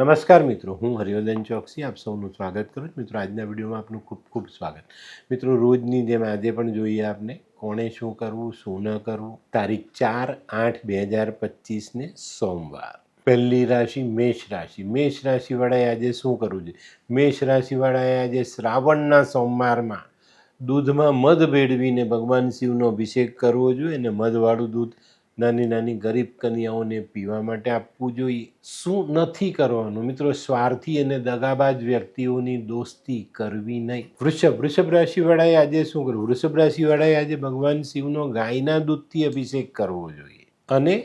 નમસ્કાર મિત્રો, હું હરિવર્ધન ચોકસી, આપ સૌનું સ્વાગત કરું છું. મિત્રો, આજના વિડીયોમાં આપનું ખૂબ ખૂબ સ્વાગત. મિત્રો, રોજની જેમ આજે પણ જોઈએ આપને, કોણે શું કરવું, શું ન કરવું? તારીખ ચાર આઠ બે હજાર પચીસને સોમવાર. પહેલી રાશિ મેષ રાશિ. મેષ રાશિવાળાએ આજે શું કરવું જોઈએ? મેષ રાશિવાળાએ આજે શ્રાવણના સોમવારમાં દૂધમાં મધ ભેળવીને ભગવાન શિવનો અભિષેક કરવો જોઈએ અને મધવાળું દૂધ નાની નાની ગરીબ કન્યાઓને પીવા માટે આપવું જોઈએ. શું નથી કરવાનું? મિત્રો, સ્વાર્થી અને દગાબાજ વ્યક્તિઓની દોસ્તી કરવી નહીં. વૃષભ વૃષભ રાશિવાળાએ આજે શું કરવું વૃષભ રાશિવાળાએ આજે ભગવાન શિવનો ગાયના દૂધથી અભિષેક કરવો જોઈએ અને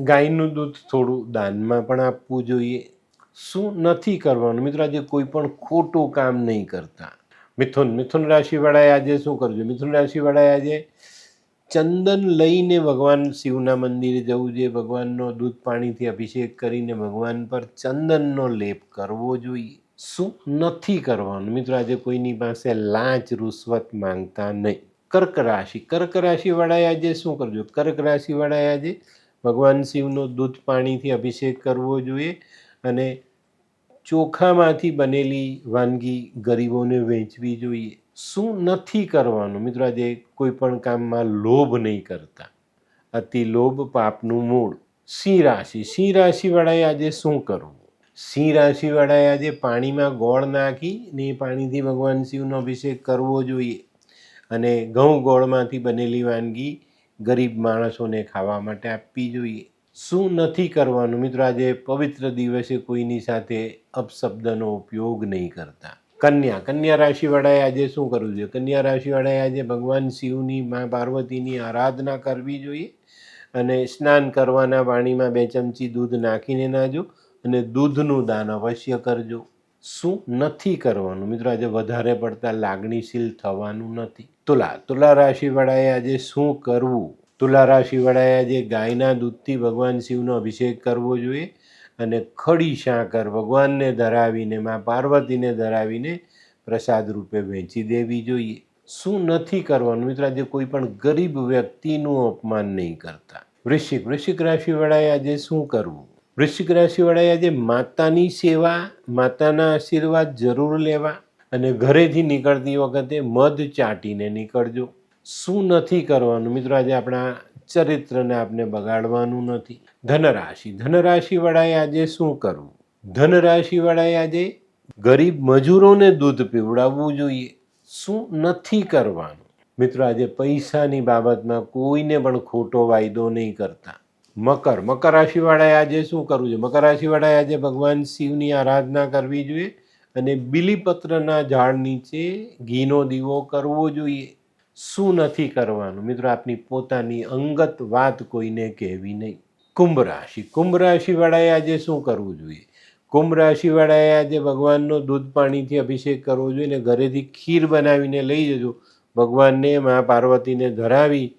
ગાયનું દૂધ થોડું દાનમાં પણ આપવું જોઈએ. શું નથી કરવાનું? મિત્રો, આજે કોઈ પણ ખોટું કામ નહીં કરતા. મિથુન મિથુન રાશિવાળાએ આજે શું કરજો મિથુન રાશિવાળાએ આજે ચંદન લઈને ભગવાન શિવના મંદિરે જવું જોઈએ, ભગવાનનો દૂધ પાણીથી અભિષેક કરીને ભગવાન પર ચંદનનો લેપ કરવો જોઈએ. શું નથી કરવાનું? મિત્રો, આજે કોઈની પાસે લાંચ રૂશ્વત માંગતા નહીં. કર્ક રાશિ, કર્ક રાશિવાળાએ આજે શું કરજો? કર્ક રાશિવાળાએ આજે ભગવાન શિવનો દૂધ પાણીથી અભિષેક કરવો જોઈએ અને ચોખામાંથી બનેલી વાનગી ગરીબોને વેચવી જોઈએ. શું નથી કરવાનું? મિત્રો, આજે કોઈ પણ કામમાં લોભ નહીં કરતા. અતિ લોભ પાપનું મૂળ. સિંહ રાશિ. સિંહ રાશિવાળાએ આજે શું કરવું? સિંહ રાશિવાળાએ આજે પાણીમાં ગોળ નાખી ને એ પાણીથી ભગવાન શિવનો અભિષેક કરવો જોઈએ. અને ઘઉં ગોળમાંથી બનેલી વાનગી ગરીબ માણસોને ખાવા માટે આપવી જોઈએ. શું નથી કરવાનું? મિત્રો, આજે પવિત્ર દિવસે કોઈની સાથે અપશબ્દનો ઉપયોગ નહીં કરતા. કન્યા. કન્યા રાશિવાળાએ આજે શું કરવું જોઈએ? કન્યા રાશિવાળાએ આજે ભગવાન શિવની, મા પાર્વતીની આરાધના કરવી જોઈએ અને સ્નાન કરવાના પાણીમાં બે ચમચી દૂધ નાખીને નાજો અને દૂધનું દાન અવશ્ય કરજો. શું? નથી કરવાનું. મિત્રો, આજે વધારે પડતા લાગણીશીલ થવાનું નથી. તુલા. તુલા રાશિવાળાએ આજે શું કરવું? તુલા રાશિવાળાએ આજે ગાયના દૂધથી ભગવાન શિવનો અભિષેક કરવો જોઈએ. અને ખડી સાકર ભગવાનને ધરાવીને, માં પાર્વતીને ધરાવીને પ્રસાદ રૂપે વહેંચી દેવી જોઈએ. શું નથી કરવાનું? મિત્રો, આજે કોઈ પણ ગરીબ વ્યક્તિનું અપમાન નહીં કરતા. વૃશ્ચિક વૃશ્ચિક રાશિવાળાએ આજે શું કરવું? વૃશ્ચિક રાશિવાળાએ આજે માતાની સેવા, માતાના આશીર્વાદ જરૂર લેવા અને ઘરેથી નીકળતી વખતે મધ ચાટીને નીકળજો. શું નથી કરવાનું? મિત્રો, આજે આપણા ચરિત્રને આપણે બગાડવાનું નથી. ધનરાશિ. ધનરાશિવાળાએ આજે શું કરવું? ધનરાશિવાળાએ આજે ગરીબ મજૂરોને દૂધ પીવડાવવું જોઈએ. શું નથી કરવાનું? મિત્રો, આજે પૈસાની બાબતમાં કોઈને પણ ખોટો વાયદો નહીં કરતા. મકર. મકર રાશિવાળાએ આજે શું કરવું જોઈએ? મકર રાશિવાળાએ આજે ભગવાન શિવની આરાધના કરવી જોઈએ અને બીલીપત્રના ઝાડ નીચે ઘીનો દીવો કરવો જોઈએ. શું નથી કરવાનું? મિત્રો, આપની પોતાની અંગત વાત કોઈને કહેવી નહીં. કુંભ રાશિ. કુંભ રાશિવાળાએ આજે શું કરવું જોઈએ? કુંભ રાશિવાળાએ આજે ભગવાનનો દૂધ પાણીથી અભિષેક કરવો જોઈએ ને ઘરેથી ખીર બનાવીને લઈ જજો. ભગવાનને મા પાર્વતીને ધરાવી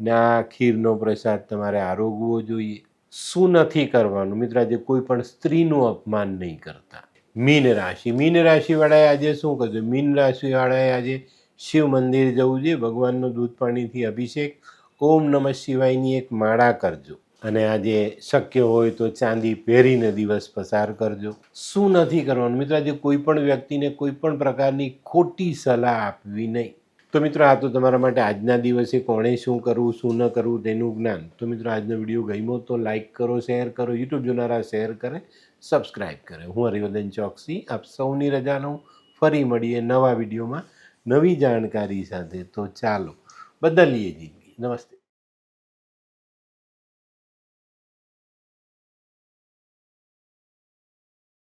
ને આ ખીરનો પ્રસાદ તમારે આરોગવો જોઈએ. શું નથી કરવાનું? મિત્ર, આજે કોઈ પણ સ્ત્રીનું અપમાન નહીં કરતા. મીન રાશિ. મીન રાશિવાળાએ આજે શું કરજો મીન રાશિવાળાએ આજે શિવ મંદિર જવું જોઈએ, ભગવાનનું દૂધ પાણીથી અભિષેક, ઓમ નમઃ શિવાયની એક માળા કરજો. અને આજે શક્ય હોય તો ચાંદી પહેરીને દિવસ પસાર કરજો. શું નથી કરવાનું? મિત્રો, આજે કોઈ પણ વ્યક્તિને કોઈ પણ પ્રકારની ખોટી સલાહ આપવી નહીં. તો મિત્રો, આ તો તમારા માટે આજના દિવસે કોણે શું કરવું, શું ન કરવું તેનું જ્ઞાન. તો મિત્રો, આજનો વીડિયો ગમ્યો તો લાઈક કરો, શેર કરો, યુટ્યુબ જોનારા શેર કરે સબસ્ક્રાઈબ કરે. હું હરિવર્ધન ચોકસી, આપ સૌની રજા લઉં ફરી મળીએ નવા વિડીયોમાં. નવી જાણકારી સાથે તો ચાલો. બદલીએ જિંદગી. નમસ્તે.